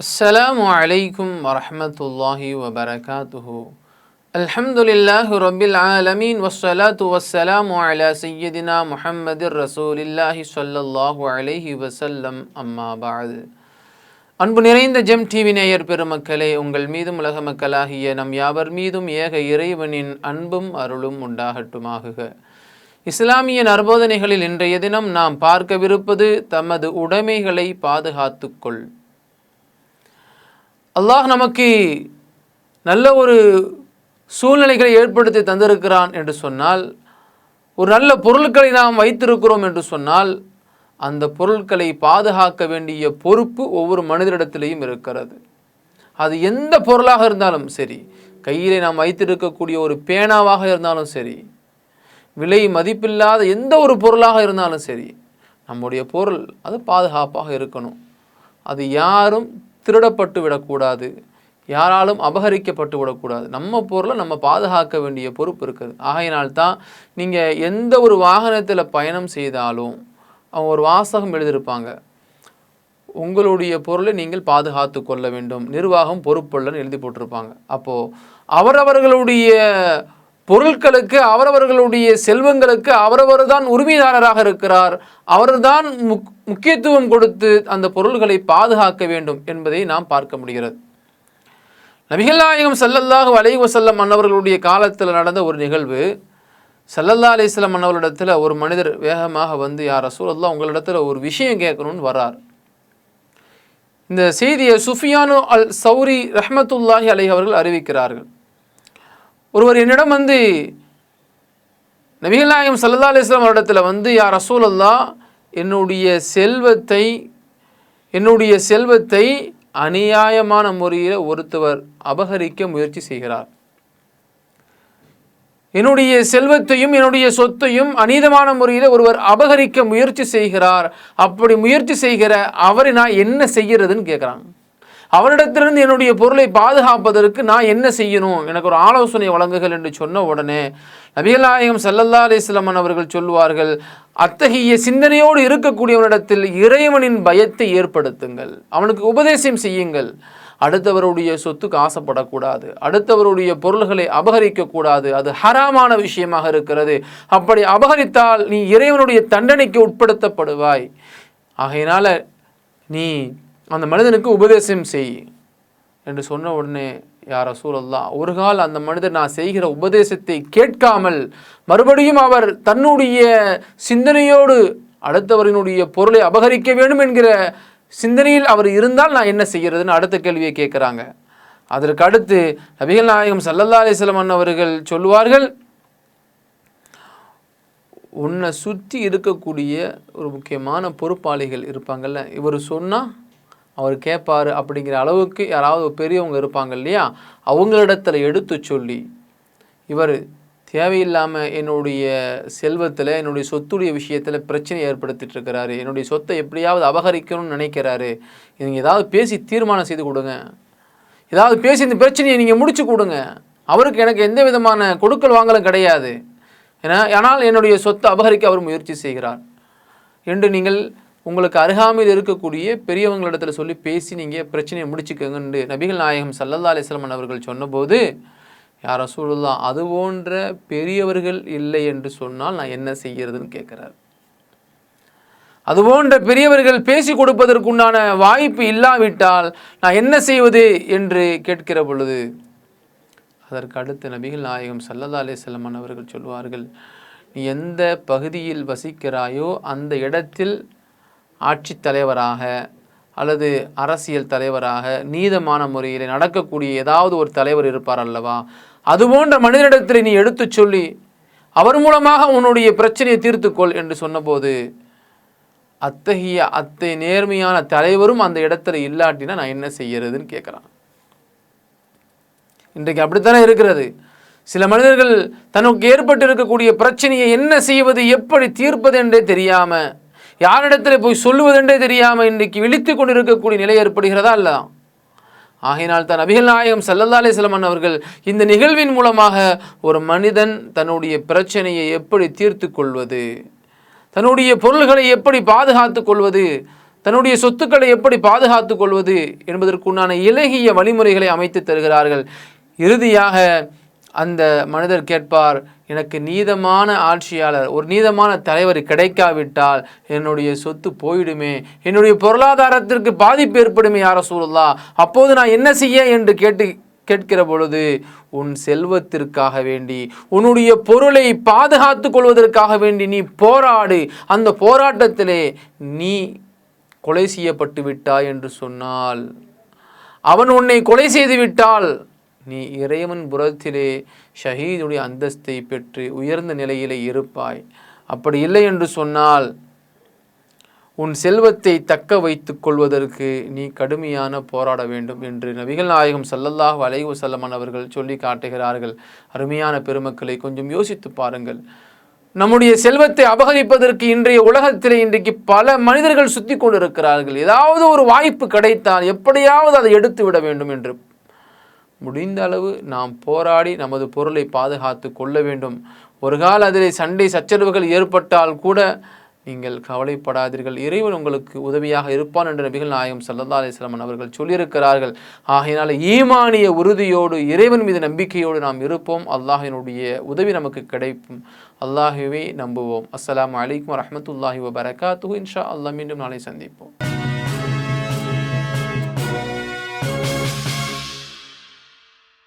السلام عليكم ورحمة الله وبركاته الحمد لله رب العالمين والصلاة والسلام على سيدنا محمد رسول الله صلى الله عليه وسلم أما بعد அன்பு நிறைந்த GeM TV நேயர் பெருமக்களே உங்கள் மீதும் உலக மக்களாகிய நம் யாவர் மீதும் ஏக இறைவனின் அன்பும் அருளும் உண்டாகட்டுமாகுக இஸ்லாமிய நற்போதனைகளில் இன்றைய தினம் நாம் பார்க்கவிருப்பது தமது உடைமைகளை பாதுகாத்துக்கொள் அல்லாஹ் நமக்கு நல்ல ஒரு சூழ்நிலைகளை ஏற்படுத்தி தந்திருக்கிறான் என்று சொன்னால் ஒரு நல்ல பொருட்களை நாம் வைத்திருக்கிறோம் என்று சொன்னால் அந்த பொருட்களை பாதுகாக்க வேண்டிய பொறுப்பு ஒவ்வொரு மனிதரிடத்திலையும் இருக்கிறது. அது எந்த பொருளாக இருந்தாலும் சரி கையில் நாம் வைத்திருக்கக்கூடிய ஒரு பேனாவாக இருந்தாலும் சரி விலை மதிப்பில்லாத எந்த ஒரு பொருளாக இருந்தாலும் சரி நம்முடைய பொருள் அது பாதுகாப்பாக இருக்கணும். அது யாரும் திருடப்பட்டு விடக்கூடாது. யாராலும் அபகரிக்கப்பட்டு விடக்கூடாது. நம்ம பொருளை நம்ம பாதுகாக்க வேண்டிய பொறுப்பு இருக்குது. ஆகையினால்தான் நீங்கள் எந்த ஒரு வாகனத்தில் பயணம் செய்தாலும் அவங்க ஒரு வாசகம் எழுதியிருப்பாங்க. உங்களுடைய பொருளை நீங்கள் பாதுகாத்து கொள்ள வேண்டும். நிர்வாகம் பொறுப்புள்ளன்னு எழுதி போட்டிருப்பாங்க. அப்போது அவரவர்களுடைய பொருட்களுக்கு அவரவர்களுடைய செல்வங்களுக்கு அவரவர் தான் உரிமையாளராக இருக்கிறார். அவர்தான் முக் முக்கியத்துவம் கொடுத்து அந்த பொருள்களை பாதுகாக்க வேண்டும் என்பதை நாம் பார்க்க முடிகிறது. நபிகள் நாயகம் சல்லல்லாஹு அலைஹி வசல்லம் அன்னவர்களுடைய காலத்தில் நடந்த ஒரு நிகழ்வு. சல்லல்லா அலிஸ்லாம் அன்னவர்களிடத்தில் ஒரு மனிதர் வேகமாக வந்து யார் ரசூலல்லா உங்களிடத்தில் ஒரு விஷயம் கேட்கணும்னு வரார் இந்த செய்தியை சுஃபியானு அல் சௌரி ரஹமத்துல்லாஹி அலை அவர்கள் அறிவிக்கிறார்கள். ஒருவர் என்னிடம் வந்து நபிகள்நாயகம் சல்லா அலிஸ்லாம் வருடத்தில் வந்து யார் ரசூலல்லா என்னுடைய செல்வத்தை என்னுடைய செல்வத்தை அநியாயமான முறையில் ஒருத்தவர் அபகரிக்க முயற்சி செய்கிறார். என்னுடைய செல்வத்தையும் என்னுடைய சொத்தையும் அநீதமான முறையில் ஒருவர் அபகரிக்க முயற்சி செய்கிறார். அப்படி முயற்சி செய்கிற அவரை நான் என்ன செய்கிறதுன்னு கேட்குறாங்க. அவரிடத்திலிருந்து என்னுடைய பொருளை பாதுகாப்பதற்கு நான் என்ன செய்யணும்? எனக்கு ஒரு ஆலோசனை வழங்குகள் என்று சொன்ன உடனே நபிகள்நாயகம் சல்லல்லா அலிஸ்லமன் அவர்கள் சொல்வார்கள் அத்தகைய சிந்தனையோடு இருக்கக்கூடியவனிடத்தில் இறைவனின் பயத்தை ஏற்படுத்துங்கள் அவனுக்கு உபதேசம் செய்யுங்கள். அடுத்தவருடைய சொத்துக்கு ஆசைப்படக்கூடாது அடுத்தவருடைய பொருள்களை அபகரிக்கக்கூடாது அது ஹராமான விஷயமாக இருக்கிறது. அப்படி அபகரித்தால் நீ இறைவனுடைய தண்டனைக்கு உட்படுத்தப்படுவாய். ஆகையினால நீ அந்த மனிதனுக்கு உபதேசம் செய் என்று சொன்ன உடனே யார சூழல்லா ஒரு கால் அந்த மனிதர் நான் செய்கிற உபதேசத்தை கேட்காமல் மறுபடியும் அவர் தன்னுடைய சிந்தனையோடு அடுத்தவரினுடைய பொருளை அபகரிக்க வேண்டும் என்கிற சிந்தனையில் அவர் இருந்தால் நான் என்ன செய்கிறதுன்னு அடுத்த கேள்வியை கேட்குறாங்க. அதற்கு அடுத்து நபிகள் நாயகம் சல்லல்லா அலிஸ்லமன் அவர்கள் சொல்லுவார்கள் உன்னை சுற்றி இருக்கக்கூடிய ஒரு முக்கியமான பொறுப்பாளிகள் இருப்பாங்கல்ல இவர் சொன்னால் அவர் கேட்பார் அப்படிங்கிற அளவுக்கு யாராவது பெரியவங்க இருப்பாங்க இல்லையா? அவங்களிடத்தில் எடுத்து சொல்லி இவர் தேவையில்லாமல் என்னுடைய செல்வத்தில் என்னுடைய சொத்துடைய விஷயத்தில் பிரச்சனை ஏற்படுத்திட்டு இருக்கிறாரு என்னுடைய சொத்தை எப்படியாவது அபகரிக்கணும்னு நினைக்கிறாரு. நீங்கள் ஏதாவது பேசி தீர்மானம் செய்து கொடுங்க. ஏதாவது பேசி இந்த பிரச்சனையை நீங்கள் முடிச்சு கொடுங்க. அவருக்கு எனக்கு எந்த விதமான கொடுக்கல் வாங்கலும் கிடையாது. ஏன்னா ஆனால் என்னுடைய சொத்தை அபகரிக்க அவர் முயற்சி செய்கிறார். என்று நீங்கள் உங்களுக்கு அருகாமையில் இருக்கக்கூடிய பெரியவங்களிடத்தில் சொல்லி பேசி நீங்கள் பிரச்சனையை முடிச்சுக்கோங்கன்னு நபிகள் நாயகம் சல்லல்லா அலிஸ்லமன் அவர்கள் சொன்னபோது யார் ரசூலுல்லா அது போன்ற பெரியவர்கள் இல்லை என்று சொன்னால் நான் என்ன செய்கிறதுன்னு கேட்குறார். அது போன்ற பெரியவர்கள் பேசி கொடுப்பதற்குண்டான வாய்ப்பு இல்லாவிட்டால் நான் என்ன செய்வது? என்று கேட்கிற பொழுது அதற்கு அடுத்து நபிகள் நாயகம் சல்லதா அலிஸ்லமன் அவர்கள் சொல்வார்கள் நீ எந்த பகுதியில் வசிக்கிறாயோ அந்த இடத்தில் ஆட்சித் தலைவராக அல்லது அரசியல் தலைவராக நீதமான முறையில் நடக்கக்கூடிய ஏதாவது ஒரு தலைவர் இருப்பார் அல்லவா? அதுபோன்ற மனிதனிடத்தில் நீ எடுத்துச் சொல்லி அவர் மூலமாக உன்னுடைய பிரச்சனையை தீர்த்துக்கொள் என்று சொன்னபோது அத்தகைய அத்தை நேர்மையான தலைவரும் அந்த இடத்துல இல்லாட்டினா நான் என்ன செய்யறதுன்னு கேட்குறான். இன்றைக்கு அப்படித்தானே இருக்கிறது. சில மனிதர்கள் தனக்கு ஏற்பட்டு இருக்கக்கூடிய பிரச்சனையை என்ன செய்வது எப்படி தீர்ப்பது என்றே தெரியாமல் யாரிடத்தில் போய் சொல்லுவதென்றே தெரியாமல் இன்றைக்கு விழித்து கொண்டிருக்கக்கூடிய நிலை ஏற்படுகிறதா இல்லதான் ஆகையினால் தான் அபிகள் நாயகம் செல்லந்தாலே சிலமன் அவர்கள் இந்த நிகழ்வின் மூலமாக ஒரு மனிதன் தன்னுடைய பிரச்சனையை எப்படி தீர்த்து கொள்வது? தன்னுடைய பொருள்களை எப்படி பாதுகாத்து கொள்வது? தன்னுடைய சொத்துக்களை எப்படி பாதுகாத்து கொள்வது? என்பதற்குண்டான இலகிய வழிமுறைகளை அமைத்து தருகிறார்கள். இறுதியாக அந்த மனிதர் கேட்பார் எனக்கு நீதமான ஆட்சியாளர் ஒரு நீதமான தலைவர் கிடைக்காவிட்டால் என்னுடைய சொத்து போயிடுமே. என்னுடைய பொருளாதாரத்திற்கு பாதிப்பு ஏற்படுமே யார சூழலா அப்போது நான் என்ன செய்ய? என்று கேட்டு கேட்கிற பொழுது உன் செல்வத்திற்காக வேண்டி உன்னுடைய பொருளை பாதுகாத்து கொள்வதற்காக வேண்டி நீ போராடு. அந்த போராட்டத்திலே நீ கொலை செய்யப்பட்டு விட்டாய் என்று சொன்னால் அவன் உன்னை கொலை செய்து விட்டால் நீ இறைவன் புறத்திலே ஷஹீதுடைய அந்தஸ்தை பெற்று உயர்ந்த நிலையிலே இருப்பாய். அப்படி இல்லை என்று சொன்னால் உன் செல்வத்தை தக்க வைத்துக் கொள்வதற்கு நீ கடுமையான போராட வேண்டும் என்று நபிகள் நாயகம் சல்லல்லாஹ் வலைவு செல்லமன் அவர்கள் சொல்லி காட்டுகிறார்கள். அருமையான பெருமக்களை கொஞ்சம் யோசித்து பாருங்கள். நம்முடைய செல்வத்தை அபகரிப்பதற்கு இன்றைய உலகத்திலே இன்றைக்கு பல மனிதர்கள் சுற்றி கொண்டிருக்கிறார்கள். ஏதாவது ஒரு வாய்ப்பு கிடைத்தால் எப்படியாவது அதை எடுத்து விட வேண்டும் என்று முடிந்த அளவு நாம் போராடி நமது பொருளை பாதுகாத்து கொள்ள வேண்டும். ஒரு கால அதிலே சண்டை சச்சரவுகள் ஏற்பட்டால் கூட நீங்கள் கவலைப்படாதீர்கள். இறைவன் உங்களுக்கு உதவியாக இருப்பான் என்று நபிகள் நாயகம் சல்லல்லா அலிஸ்லாமன் அவர்கள் சொல்லியிருக்கிறார்கள். ஆகையினால் ஈமானிய உறுதியோடு இறைவன் மீது நம்பிக்கையோடு நாம் இருப்போம். அல்லாஹினுடைய உதவி நமக்கு கிடைக்கும். அல்லாஹுவே நம்புவோம். அஸ்லாம் அலைக்கும் வரஹ்மத்துல்லாஹி வபரகாத்து இன்ஷா அல்லாஹ் மீண்டும் நாளை சந்திப்போம்.